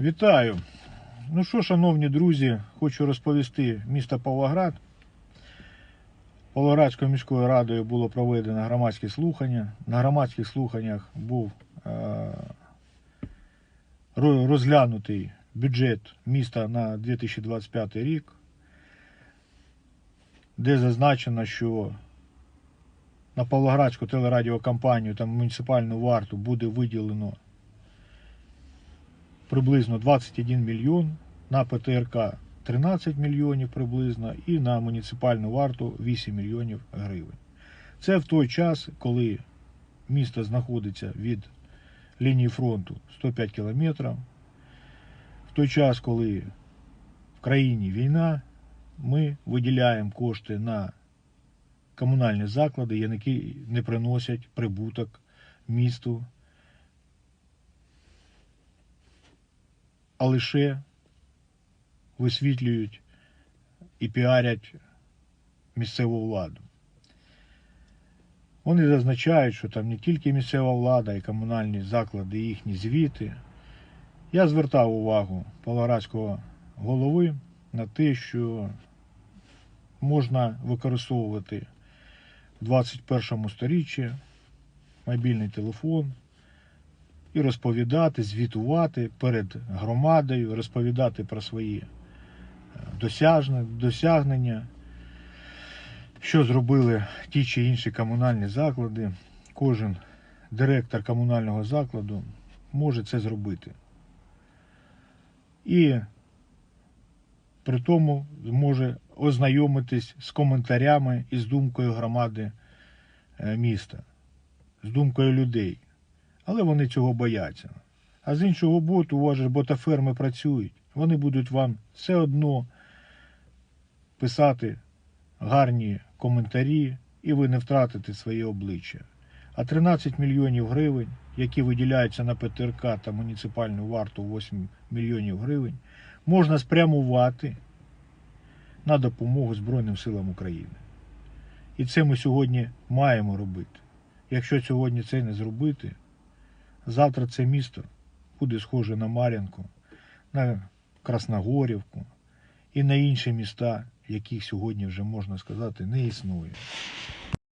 Вітаю. Ну що, шановні друзі, хочу розповісти місто Павлоград. Павлоградською міською радою було проведено громадські слухання. На громадських слуханнях був е, розглянутий бюджет міста на 2025 рік, де зазначено, що на Павлоградську телерадіокомпанію та муніципальну варту буде виділено приблизно 21 мільйон, на ПТРК 13 мільйонів приблизно і на муніципальну варту 8 мільйонів гривень. Це в той час, коли місто знаходиться від лінії фронту 105 кілометрів, в той час, коли в країні війна, ми виділяємо кошти на комунальні заклади, які не приносять прибуток місту а лише висвітлюють і піарять місцеву владу. Вони зазначають, що там не тільки місцева влада і комунальні заклади, і їхні звіти. Я звертав увагу Павлоградського голови на те, що можна використовувати в 21 сторіччі мобільний телефон і розповідати, звітувати перед громадою, розповідати про свої е, досягнення, що зробили ті чи інші комунальні заклади. Кожен директор комунального закладу може це зробити. І при тому зможе ознайомитись з коментарями і з думкою громади е, міста, з думкою людей але вони цього бояться. А з іншого боку, у вас же ботаферми працюють. Вони будуть вам все одно писати гарні коментарі, і ви не втратите своє обличчя. А 13 мільйонів гривень, які виділяються на ПТРК та муніципальну варту 8 мільйонів гривень, можна спрямувати на допомогу Збройним силам України. І це ми сьогодні маємо робити. Якщо сьогодні це не зробити, Завтра це місто буде схоже на Мар'янку, на Красногорівку і на інші міста, яких сьогодні вже можна сказати не існує.